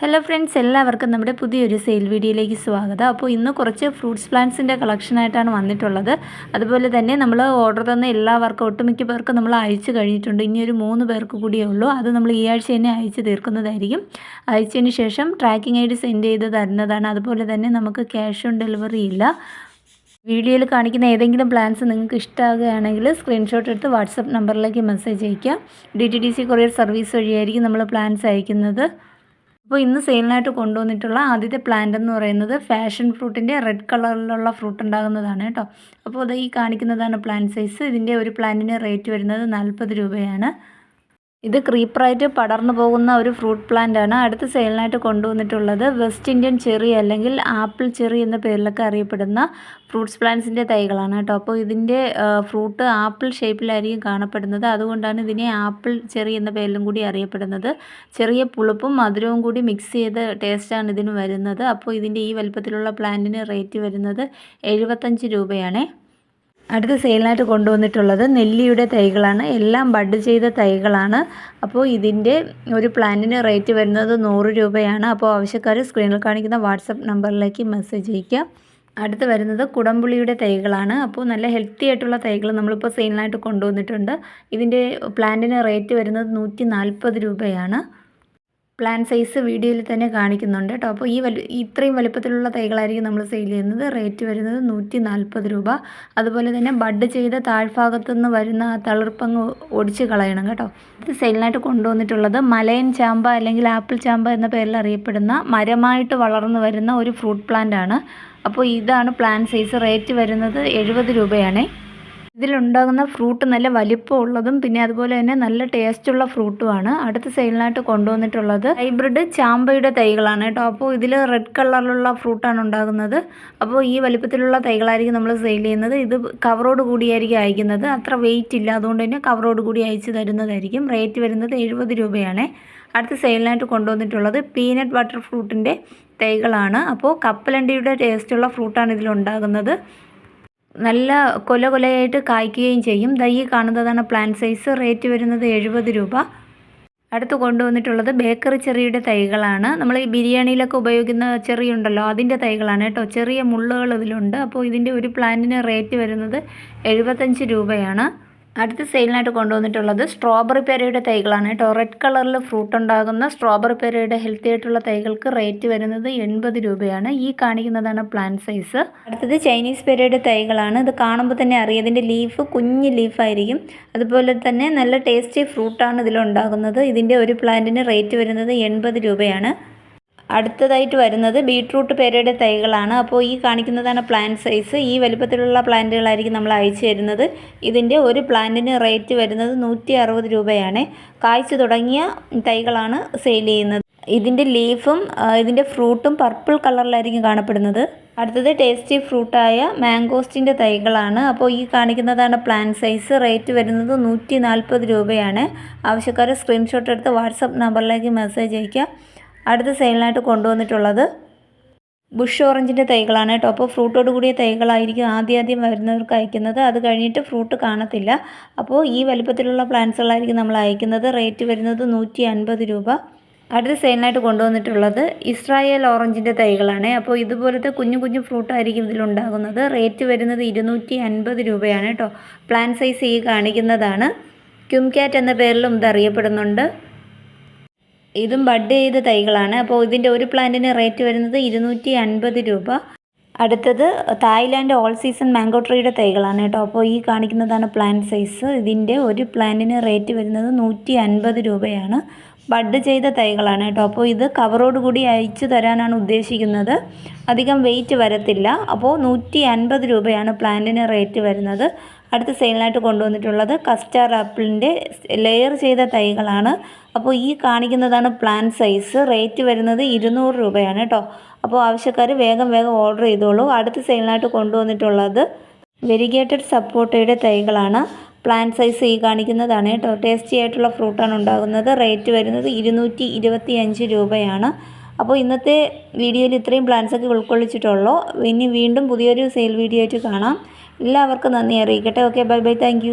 Hello friends എല്ലാവർക്കും നമ്മുടെ പുതിയൊരു സെയിൽ വീഡിയോയിലേക്ക് സ്വാഗതം. അപ്പോൾ ഇന്ന് കുറച്ച് ഫ്രൂട്ട്സ് പ്ലാന്റ്സിന്റെ കളക്ഷനായിട്ടാണ് വന്നിട്ടുള്ളത്. അതുപോലെ തന്നെ നമ്മൾ ഓർഡർ തന്ന എല്ലാവർക്കും ഒട്ടുമിക്ക പേർക്ക് നമ്മൾ അയച്ചു കഴിഞ്ഞിട്ടുണ്ട്. ഇനി ഒരു മൂന്ന് പേർക്ക് കൂടിയേ ഉള്ളൂ. അത് നമ്മൾ ഈ ആഴ്ച തന്നെ അയച്ചു തീർക്കുന്നതായിരിക്കും. അയച്ചതിന് ശേഷം ട്രാക്കിംഗ് ഐ ഡി സെൻഡ് ചെയ്ത് തരുന്നതാണ്. അതുപോലെ തന്നെ നമുക്ക് ക്യാഷ് ഓൺ ഡെലിവറി ഇല്ല. വീഡിയോയിൽ കാണിക്കുന്ന ഏതെങ്കിലും പ്ലാൻസ് നിങ്ങൾക്ക് ഇഷ്ടമാകുകയാണെങ്കിൽ സ്ക്രീൻഷോട്ട് എടുത്ത് വാട്സപ്പ് നമ്പറിലേക്ക് മെസ്സേജ് അയയ്ക്കുക D T D C courier service വഴിയായിരിക്കും നമ്മൾ പ്ലാൻസ് അയക്കുന്നത്. അപ്പോൾ ഇന്ന് സെയിലിനായിട്ട് കൊണ്ടുവന്നിട്ടുള്ള ആദ്യത്തെ പ്ലാന്റ് എന്ന് പറയുന്നത് ഫാഷൻ ഫ്രൂട്ടിന്റെ റെഡ് കളറിലുള്ള ഫ്രൂട്ട് ഉണ്ടാകുന്നതാണ് കേട്ടോ. അപ്പോൾ അത് ഈ കാണിക്കുന്നതാണ് പ്ലാന്റ് സൈസ് ഇതിന്റെ ഒരു പ്ലാന്റിന് റേറ്റ് വരുന്നത് നാൽപ്പത് രൂപയാണ്. ഇത് ക്രീപ്പറായിട്ട് പടർന്നു പോകുന്ന ഒരു ഫ്രൂട്ട് പ്ലാന്റ് ആണ് അടുത്ത സെയിലിനായിട്ട് കൊണ്ടുവന്നിട്ടുള്ളത് വെസ്റ്റ് ഇന്ത്യൻ ചെറി അല്ലെങ്കിൽ ആപ്പിൾ ചെറി എന്ന പേരിലൊക്കെ അറിയപ്പെടുന്ന ഫ്രൂട്ട്സ് പ്ലാന്റ്സിന്റെ തൈകളാണ് കേട്ടോ. അപ്പോൾ ഇതിന്റെ ഫ്രൂട്ട് ആപ്പിൾ ഷേപ്പിലായിരിക്കും കാണപ്പെടുന്നത്. അതുകൊണ്ടാണ് ഇതിനെ ആപ്പിൾ ചെറി എന്ന പേരിലും കൂടി അറിയപ്പെടുന്നത്. ചെറിയ പുളിപ്പും മധുരവും കൂടി മിക്സ് ചെയ്ത ടേസ്റ്റാണ് ഇതിന് വരുന്നത്. അപ്പോൾ ഇതിന്റെ ഈ വലുപ്പത്തിലുള്ള പ്ലാന്റിന് റേറ്റ് വരുന്നത് എഴുപത്തഞ്ച് രൂപയാണേ. അടുത്ത സെയിലിനായിട്ട് കൊണ്ടുവന്നിട്ടുള്ളത് നെല്ലിയുടെ തൈകളാണ്. എല്ലാം ബഡ് ചെയ്ത തൈകളാണ്. അപ്പോൾ ഇതിന്റെ ഒരു പ്ലാന്റിന് റേറ്റ് വരുന്നത് നൂറ് രൂപയാണ്. അപ്പോൾ ആവശ്യക്കാർ സ്ക്രീനിൽ കാണിക്കുന്ന വാട്സപ്പ് നമ്പറിലേക്ക് മെസ്സേജ് അയക്കുക അടുത്ത് വരുന്നത് കുടംപുളിയുടെ തൈകളാണ്. അപ്പോൾ നല്ല ഹെൽത്തി ആയിട്ടുള്ള തൈകൾ നമ്മളിപ്പോൾ സെയിലിനായിട്ട് കൊണ്ടുവന്നിട്ടുണ്ട്. ഇതിന്റെ പ്ലാന്റിന് റേറ്റ് വരുന്നത് നൂറ്റി രൂപയാണ്. പ്ലാൻ സൈസ് വീഡിയോയിൽ തന്നെ കാണിക്കുന്നുണ്ട് കേട്ടോ അപ്പോൾ ഈ വലു ഇത്രയും വലുപ്പത്തിലുള്ള തൈകളായിരിക്കും നമ്മൾ സെയിൽ ചെയ്യുന്നത്. റേറ്റ് വരുന്നത് നൂറ്റി നാൽപ്പത് രൂപ. അതുപോലെ തന്നെ ബഡ് ചെയ്ത താഴ്ഭാഗത്തു നിന്ന് വരുന്ന ആ തളിർപ്പങ്ങ് ഒടിച്ച് കളയണം കേട്ടോ. ഇത് സെയിലിനായിട്ട് കൊണ്ടുവന്നിട്ടുള്ളത് മലയൻ ചാമ്പ അല്ലെങ്കിൽ ആപ്പിൾ ചാമ്പ എന്ന പേരിൽ അറിയപ്പെടുന്ന മരമായിട്ട് വളർന്നു വരുന്ന ഒരു ഫ്രൂട്ട് പ്ലാന്റ് ആണ്. അപ്പോൾ ഇതാണ് പ്ലാൻ സൈസ് റേറ്റ് വരുന്നത് എഴുപത് രൂപയാണേ. ഇതിലുണ്ടാകുന്ന ഫ്രൂട്ട് നല്ല വലിപ്പമുള്ളതും പിന്നെ അതുപോലെ തന്നെ നല്ല ടേസ്റ്റുള്ള ഫ്രൂട്ടുമാണ്. അടുത്ത സെയിലിനായിട്ട് കൊണ്ടുവന്നിട്ടുള്ളത് ഹൈബ്രിഡ് ചാമ്പയുടെ തൈകളാണ് കേട്ടോ. അപ്പോൾ ഇതിൽ റെഡ് കളറിലുള്ള ഫ്രൂട്ടാണ് ഉണ്ടാകുന്നത്. അപ്പോൾ ഈ വലിപ്പത്തിലുള്ള തൈകളായിരിക്കും നമ്മൾ സെയിൽ ചെയ്യുന്നത്. ഇത് കവറോട് കൂടിയായിരിക്കും അയക്കുന്നത്. അത്ര വെയിറ്റ് ഇല്ല. അതുകൊണ്ട് തന്നെ കവറോട് കൂടി അയച്ചു തരുന്നതായിരിക്കും. റേറ്റ് വരുന്നത് എഴുപത് രൂപയാണ്. അടുത്ത സെയിലിനായിട്ട് കൊണ്ടുവന്നിട്ടുള്ളത് പീനട്ട് ബട്ടർ ഫ്രൂട്ടിന്റെ തൈകളാണ്. അപ്പോൾ കപ്പലണ്ടിയുടെ ടേസ്റ്റുള്ള ഫ്രൂട്ടാണ് ഇതിലുണ്ടാകുന്നത്. നല്ല കൊല കൊലയായിട്ട് കായ്ക്കുകയും ചെയ്യും. ദൈ കാണുന്നതാണ് പ്ലാൻ സൈസ് റേറ്റ് വരുന്നത് എഴുപത് രൂപ. അടുത്ത് കൊണ്ടുവന്നിട്ടുള്ളത് ബേക്കറി ചെറിയുടെ തൈകളാണ്. നമ്മൾ ഈ ബിരിയാണിയിലൊക്കെ ഉപയോഗിക്കുന്ന ചെറി ഉണ്ടല്ലോ അതിന്റെ തൈകളാണ് കേട്ടോ. ചെറിയ മുള്ളുകൾ ഇതിലുണ്ട് അപ്പോൾ ഇതിന്റെ ഒരു പ്ലാന്റിന് റേറ്റ് വരുന്നത് എഴുപത്തഞ്ച് രൂപയാണ്. അടുത്ത സെയിലിനായിട്ട് കൊണ്ടുവന്നിട്ടുള്ളത് സ്ട്രോബെറി പേരയുടെ തൈകളാണ് കേട്ടോ. റെഡ് കളറിൽ ഫ്രൂട്ട് ഉണ്ടാകുന്ന സ്ട്രോബെറി പേരയുടെ ഹെൽത്തി ആയിട്ടുള്ള തൈകൾക്ക് റേറ്റ് വരുന്നത് എൺപത് രൂപയാണ്. ഈ കാണിക്കുന്നതാണ് പ്ലാന്റ് സൈസ് അടുത്തത് ചൈനീസ് പേരയുടെ തൈകളാണ്. ഇത് കാണുമ്പോൾ തന്നെ അറിയാം. ഇതിന്റെ ലീഫ് കുഞ്ഞ് ലീഫായിരിക്കും അതുപോലെ തന്നെ നല്ല ടേസ്റ്റി ഫ്രൂട്ടാണ് ഇതിലുണ്ടാകുന്നത്. ഇതിന്റെ ഒരു പ്ലാന്റിന് റേറ്റ് വരുന്നത് എൺപത് രൂപയാണ്. അടുത്തതായിട്ട് വരുന്നത് ബീട്രൂട്ട് പേരയുടെ തൈകളാണ്. അപ്പോൾ ഈ കാണിക്കുന്നതാണ് പ്ലാന്റ് സൈസ് ഈ വലുപ്പത്തിലുള്ള പ്ലാന്റുകളായിരിക്കും നമ്മൾ അയച്ചു തരുന്നത്. ഇതിന്റെ ഒരു പ്ലാന്റിന് റേറ്റ് വരുന്നത് നൂറ്റി അറുപത് രൂപയാണ്. കായ്ച്ചു തുടങ്ങിയ തൈകളാണ് സെയിൽ ചെയ്യുന്നത്. ഇതിന്റെ ലീഫും ഇതിന്റെ ഫ്രൂട്ടും പർപ്പിൾ കളറിലായിരിക്കും കാണപ്പെടുന്നത്. അടുത്തത് ടേസ്റ്റി ഫ്രൂട്ടായ മാംഗോസ്റ്റിന്റെ തൈകളാണ്. അപ്പോൾ ഈ കാണിക്കുന്നതാണ് പ്ലാൻ സൈസ് റേറ്റ് വരുന്നത് നൂറ്റി നാൽപ്പത് രൂപയാണ്. ആവശ്യക്കാരെ സ്ക്രീൻഷോട്ട് എടുത്ത് വാട്സപ്പ് നമ്പറിലേക്ക് മെസ്സേജ് അയയ്ക്കുക. അടുത്ത സെയിലിനായിട്ട് കൊണ്ടുവന്നിട്ടുള്ളത് ബുഷ് ഓറഞ്ചിന്റെ തൈകളാണ് കേട്ടോ. അപ്പോൾ ഫ്രൂട്ടോട് കൂടിയ തൈകളായിരിക്കും ആദ്യം ആദ്യം വരുന്നവർക്ക് അയക്കുന്നത്. അത് കഴിഞ്ഞിട്ട് ഫ്രൂട്ട് കാണത്തില്ല. അപ്പോൾ ഈ വലിപ്പത്തിലുള്ള പ്ലാന്റ്സുകളായിരിക്കും നമ്മൾ അയക്കുന്നത്. റേറ്റ് വരുന്നത് നൂറ്റി അൻപത് രൂപ. അടുത്ത സെയിലിനായിട്ട് കൊണ്ടുവന്നിട്ടുള്ളത് ഇസ്രായേൽ ഓറഞ്ചിന്റെ തൈകളാണ്. അപ്പോൾ ഇതുപോലത്തെ കുഞ്ഞു കുഞ്ഞു ഫ്രൂട്ടായിരിക്കും ഇതിലുണ്ടാകുന്നത് റേറ്റ് വരുന്നത് ഇരുന്നൂറ്റി അൻപത് രൂപയാണ് കേട്ടോ. പ്ലാന്റ് സൈസ് ഈ കാണിക്കുന്നതാണ്. ക്യുംകാറ്റ് എന്ന പേരിലും ഇത് അറിയപ്പെടുന്നുണ്ട്. ഇതും ബഡ് ചെയ്ത തൈകളാണ്. അപ്പോൾ ഇതിന്റെ ഒരു പ്ലാന്റിന് റേറ്റ് വരുന്നത് ഇരുന്നൂറ്റി അൻപത് രൂപ. അടുത്തത് തായ്ലാൻഡ് ഓൾ സീസൺ മാംഗോ ട്രീയുടെ തൈകളാണ് കേട്ടോ. അപ്പോൾ ഈ കാണിക്കുന്നതാണ് പ്ലാന്റ് സൈസ്. ഇതിന്റെ ഒരു പ്ലാന്റിന് റേറ്റ് വരുന്നത് നൂറ്റി അൻപത് രൂപയാണ്. ബഡ് ചെയ്ത തൈകളാണ് കേട്ടോ. അപ്പോൾ ഇത് കവറോട് കൂടി അയച്ചു തരാനാണ് ഉദ്ദേശിക്കുന്നത്. അധികം വെയിറ്റ് വരത്തില്ല. അപ്പോൾ നൂറ്റി അൻപത് രൂപയാണ് പ്ലാന്റിന് റേറ്റ് വരുന്നത്. അടുത്ത സെയിലിനായിട്ട് കൊണ്ടുവന്നിട്ടുള്ളത് കസ്റ്റാർ ആപ്പിളിന്റെ ലെയർ ചെയ്ത തൈകളാണ്. അപ്പോൾ ഈ കാണിക്കുന്നതാണ് പ്ലാൻ സൈസ് റേറ്റ് വരുന്നത് ഇരുന്നൂറ് രൂപയാണ് കേട്ടോ അപ്പോൾ ആവശ്യക്കാർ വേഗം വേഗം ഓർഡർ ചെയ്തോളൂ. അടുത്ത സെയിലിനായിട്ട് കൊണ്ടുവന്നിട്ടുള്ളത് വെരിഗേറ്റഡ് സപ്പോർട്ടയുടെ തൈകളാണ്. പ്ലാന്റ് സൈസ് ഈ കാണിക്കുന്നതാണ് കേട്ടോ ടേസ്റ്റി ആയിട്ടുള്ള ഫ്രൂട്ടാണ് ഉണ്ടാകുന്നത്. റേറ്റ് വരുന്നത് ഇരുന്നൂറ്റി ഇരുപത്തി അഞ്ച് രൂപയാണ്. അപ്പോൾ ഇന്നത്തെ വീഡിയോയിൽ ഇത്രയും പ്ലാൻസൊക്കെ ഉൾക്കൊള്ളിച്ചിട്ടുള്ളൂ. ഇനി വീണ്ടും പുതിയൊരു സെയിൽ വീഡിയോ ആയിട്ട് കാണാം. എല്ലാവർക്കും നന്ദി. അറിയിക്കട്ടെ. Okay bye bye thank